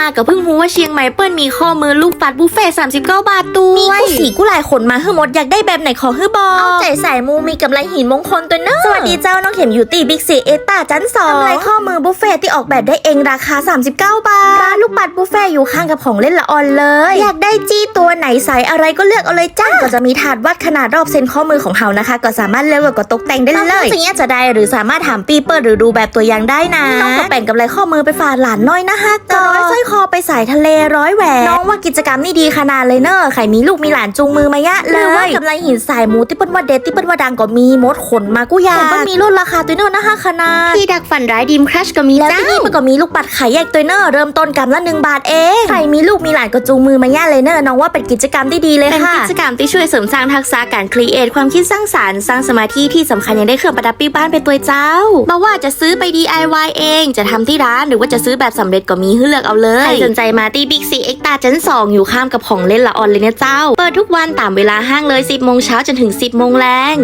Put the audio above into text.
มากับเพิ่งรู้ว่าเชียงใหม่เปิ้ลมีข้อมือลูกปัดบุฟเฟ่สามสิบเก้าบาทตัวมีกูสีกุหลายขนมาให้หมดอยากได้แบบไหนขอเฮือบอกเอาใจใส่มูมีกำไรหินมงคลตัวเนอะสวัสดีเจ้าน้องเข็มอยู่ตีบิ๊กซีเอตาจันสองกำไรข้อมือบุฟเฟ่ที่ออกแบบได้เองราคา 39 บาทร้าน ดบุฟเฟ่อยู่ข้างกับของเล่นละออนเลย อยากได้จี้ตัวไหนใส่อะไรก็เลือกเอาเลยจ้าก็จะมีถาดวัดขนาดรอบเส้นข้อมือของเฮานะคะ ก็สามารถเลือกแล้วก็ตกแต่งได้เลยจะเงี้ยจะได้หรือสามารถถามปีเปิดหรือดูแบบตัวอย่างได้นะน้องก็แบ่งกำไรข้อมือไปฝากหลานน้อยนะฮะก็ร้อยสร้อยคอไปสายทะเลร้อยแหวนน้องว่ากิจกรรมนี่ดีขนาดเลยเนอะใครมีลูกมีหลานจูงมือมายะเลยหรือว่ากำไรหินสายหมูที่เปิ้นว่าเด็ดที่เปิ้นว่าดังก็มีมดขนมากูอยากมันมีรุ่นราคาตัวเนอะนะฮะขนาดที่ดักฝันร้ายดีมครัชก็มีแล้วเจ้าที่นี่มันก็มีลูกปัดขายแยกตัวเนอร์เริ่มต้นกำละหนึ่งบาทเอง ใครมีลูกมีหลานก็จูงมือมาย่าเลยเนอร์น้องว่าเป็นกิจกรรมที่ดีเลยเป็นค่ะกิจกรรมที่ช่วยเสริมสร้างทักษะการครีเอทความคิดสร้างสรรค์สร้างสมาธิที่สำคัญยังได้เครื่องประดับปีบ้านไปตัวเจ้ามาว่าจะซื้อไป DIY เอง จะทำที่ร้านหรือว่าจะซื้อแบบสำเร็จก็มีให้เลือกเอาเลยใครสนใจมาที่บิ๊กซีเอ็กตาชั้น2 อยู่ข้ามกับของเล่นละออนเลยนะเจ้า เปิดทุกวันตามเวลาห้างเลย 10โมงเช้าจนถึง 10โมงแรง